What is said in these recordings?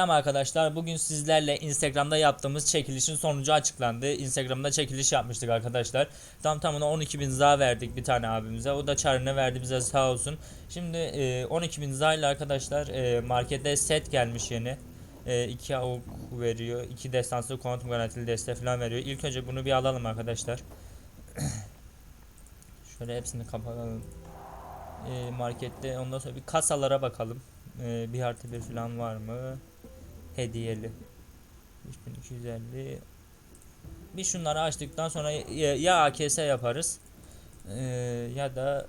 Selam arkadaşlar. Bugün sizlerle Instagram'da yaptığımız çekilişin sonucu açıklandı. Instagram'da çekiliş yapmıştık arkadaşlar. Tam tamına 12.000 za verdik bir tane abimize. O da çarını verdi bize sağ olsun. Şimdi e, 12.000 za ile arkadaşlar e, markette set gelmiş yeni. 2 avuk veriyor. 2 destanslı kontum garantili deste falan veriyor. İlk önce bunu bir alalım arkadaşlar. Şöyle hepsini kapatalım. E, markette ondan sonra bir kasalara bakalım. E, bir artı bir falan var mı? Hediyeli. 3250 bir şunları açtıktan sonra ya, AKS yaparız e, ya da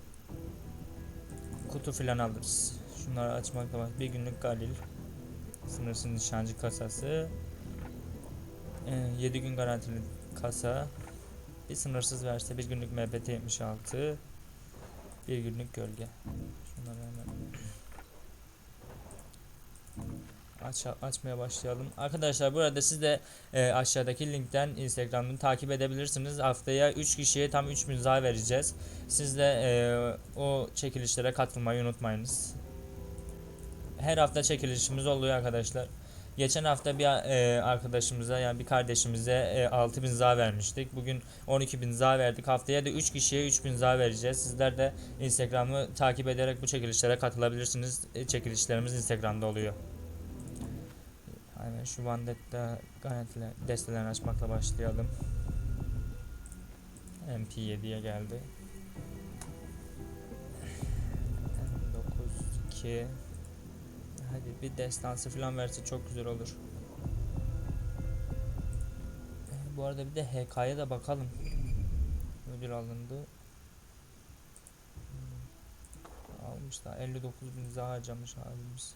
kutu falan alırız. Şunları açmakla var. Bir günlük galil sınırsız nişancı kasası 7 gün garantili kasa bir sınırsız verse bir günlük MBT 76 bir günlük gölge şunları hemen aç açmaya başlayalım. Arkadaşlar burada siz de e, aşağıdaki linkten Instagram'ını takip edebilirsiniz. Haftaya 3 kişiye tam 3000 za vereceğiz. Siz de e, o çekilişlere katılmayı unutmayınız. Her hafta çekilişimiz oluyor arkadaşlar. Geçen hafta bir e, arkadaşımıza yani bir kardeşimize e, 6000 za vermiştik. Bugün 12000 za verdik. Haftaya da 3 kişiye 3000 za vereceğiz. Sizler de Instagram'ı takip ederek bu çekilişlere katılabilirsiniz. E, çekilişlerimiz Instagram'da oluyor. Hemen şu Vandetta garantili destelerini açmakla başlayalım. MP7'ye geldi. M9 2 Hadi bir destansı falan verse çok güzel olur. Bu arada bir de HK'ya da bakalım. Ödül alındı. Hmm. Almış da 59 bin harcamış abimiz.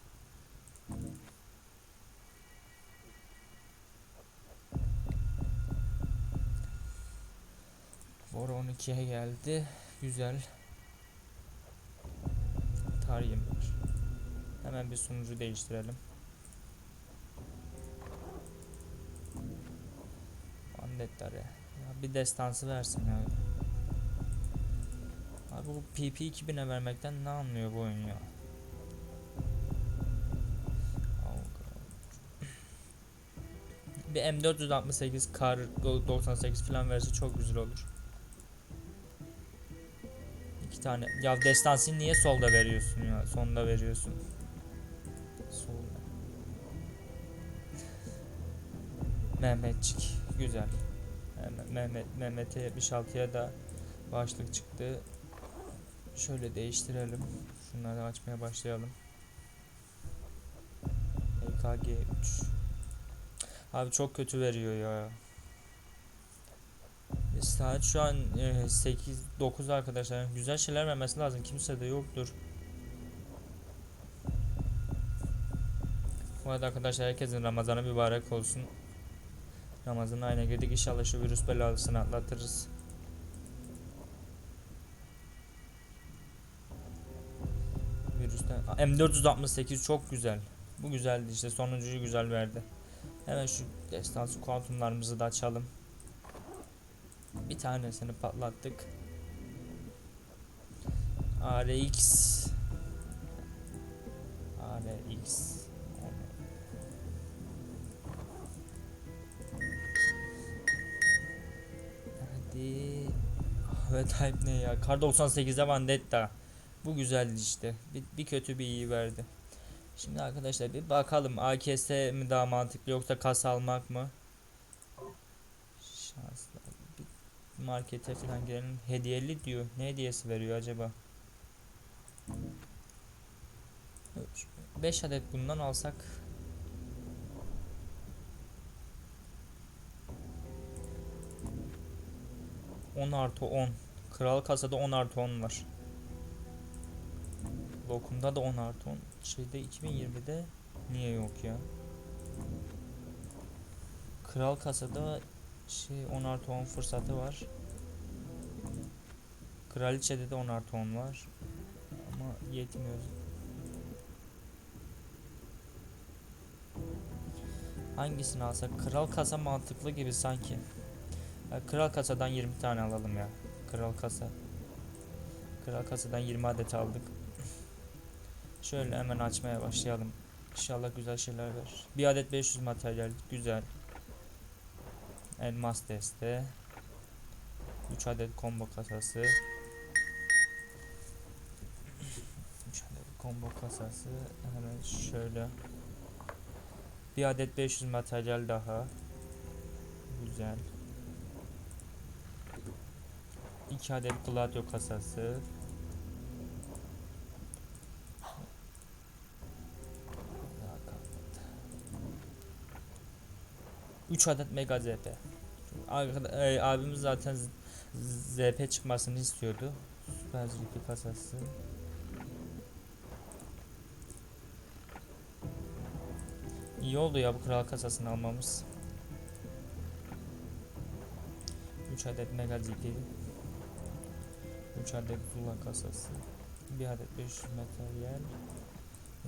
12'ye geldi. Güzel. Tarihim var. Hemen bir sunucu değiştirelim. Bandetleri. Ya bir destansı versin ya. Abi bu PP 2000'e vermekten ne anlıyor bu oyun ya? Bir M468 kar 98 falan verse çok güzel olur. İki tane. Ya destansı niye solda veriyorsun ya? Sonda veriyorsun. Solda. Mehmetçik. Güzel. Mehmet Mehmet'e 76'ya da başlık çıktı. Şöyle değiştirelim. Şunları açmaya başlayalım. EKG 3. Abi çok kötü veriyor ya. Saat şu an e, 8 9 arkadaşlar. Güzel şeyler vermesi lazım. Kimse de yoktur. Bu arada arkadaşlar herkesin Ramazanı mübarek olsun. Ramazan ayına girdik. İnşallah şu virüs belasını atlatırız. Virüsten M468 çok güzel. Bu güzeldi işte sonuncuyu güzel verdi. Hemen şu destansı kuantumlarımızı da açalım. Bir tanesini patlattık. RX RX Hadi Evet type ne ya? Kar 98'de Vendetta. Bu güzeldi işte. Bir, bir kötü bir iyi verdi. Şimdi arkadaşlar bir bakalım AKS mi daha mantıklı yoksa kas almak mı? Şanslı. Bir markete falan girelim. Hediyeli diyor. Ne hediyesi veriyor acaba? 5 adet bundan alsak On artı 10 Kral kasada 10 artı 10 var Lokumda da 10 artı 10 Şeyde 2020'de Niye yok ya Kral kasada şey 10 artı 10 fırsatı var. Kraliçede de 10 artı 10 var. Ama yetmiyor. Hangisini alsak? Kral kasa mantıklı gibi sanki. Kral kasadan 20 tane alalım ya. Kral kasa. Kral kasadan 20 adet aldık. Şöyle hemen açmaya başlayalım. İnşallah güzel şeyler verir. Bir adet 500 materyal güzel. Elmas deste. 3 adet combo kasası. 3 adet combo kasası. Hemen şöyle. Bir adet 500 materyal daha. Güzel. 2 adet Gladio kasası. 3 adet Mega ZP. E, abimiz zaten ZP çıkmasını istiyordu. Süper ZP kasası. İyi oldu ya bu kral kasasını almamız. 3 adet Mega ZP. 3 adet Zula kasası. 1 adet 500 materyal.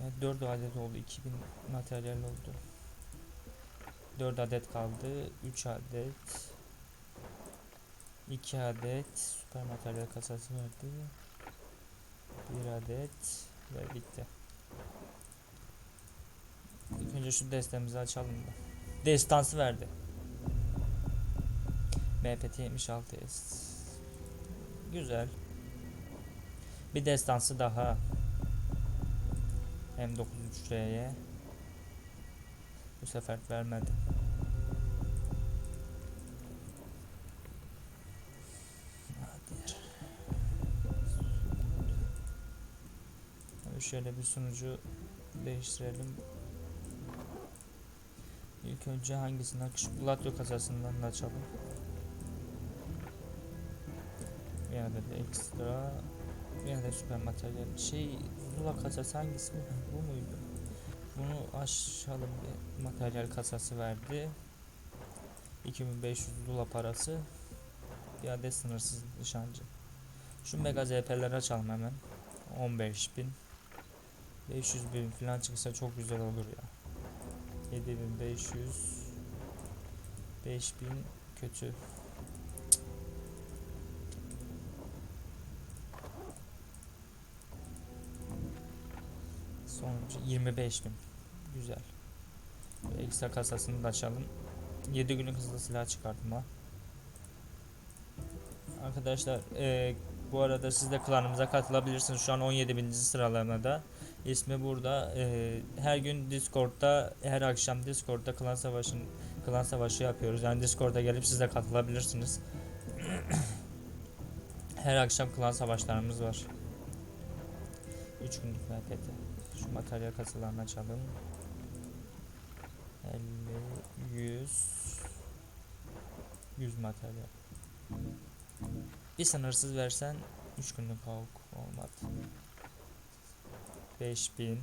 Yani 4 adet oldu. 2000 materyal oldu. 4 adet kaldı. 3 adet. 2 adet süper materyal kasası verdi. 1 adet ve bitti. Önce şu destemizi açalım da. Destansı verdi. MPT 76S. Güzel. Bir destansı daha. M93R'ye. Bu sefer vermedi. Şöyle bir sunucu değiştirelim. İlk önce hangisinden? Şu Gladio kasasından da açalım. Bir adet ekstra. Bir adet süper materyal. Şey Zula kasası hangisi? Bu muydu? Bunu aşalım bir materyal kasası verdi. 2500 Zula parası. Bir adet sınırsız nişancı. Şu mega ZP'leri açalım hemen. 15000 500 bin falan çıksa çok güzel olur ya. 7500 5000 kötü. Sonuncu 25000 güzel. Ekstra kasasını da açalım. 7 günlük hızlı silah çıkartma. Arkadaşlar eee, bu arada siz de klanımıza katılabilirsiniz. Şu an 17. sıralamada. İsmi burada. Eee, her gün Discord'da, her akşam Discord'da klan savaşın klan savaşı yapıyoruz. Yani Discord'a gelip siz de katılabilirsiniz. her akşam klan savaşlarımız var. 3 günlük MPT. Şu materyal kasalarını açalım. 50, 100 100 materyal. Bir sınırsız versen 3 günlük avuk olmadı. 5000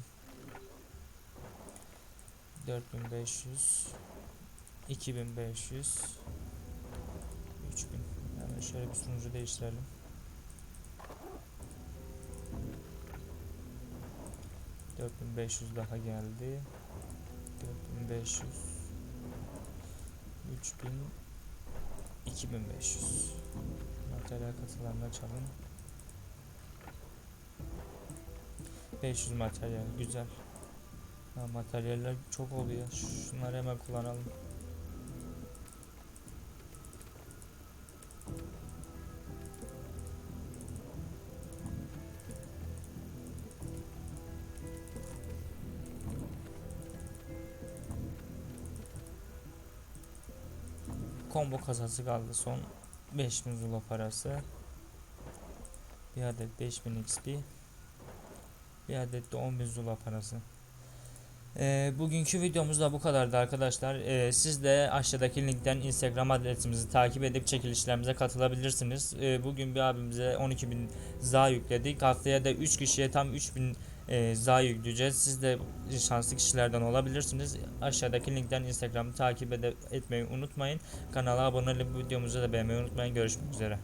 4500 2500 3000 Hemen şöyle bir sunucu değiştirelim. Dört bin beş yüz daha geldi. Dört bin beş yüz. Üç bin. İki bin beş yüz. Materyal kasalarını açalım. 500 materyal güzel. Ha, materyaller çok oluyor. Şunları hemen kullanalım. Combo kasası kaldı son 5000 zula parası. Bir adet 5000 XP. Bir adet de 10.000 zula parası. Ee, bugünkü videomuz da bu kadardı arkadaşlar. Ee, siz de aşağıdaki linkten Instagram adresimizi takip edip çekilişlerimize katılabilirsiniz. Ee, bugün bir abimize 12.000 za yükledik. Haftaya da 3 kişiye tam 3.000 e, za yükleyeceğiz. Siz de şanslı kişilerden olabilirsiniz. Aşağıdaki linkten Instagram'ı takip ede- etmeyi unutmayın. Kanala abone olup videomuzu da beğenmeyi unutmayın. Görüşmek üzere.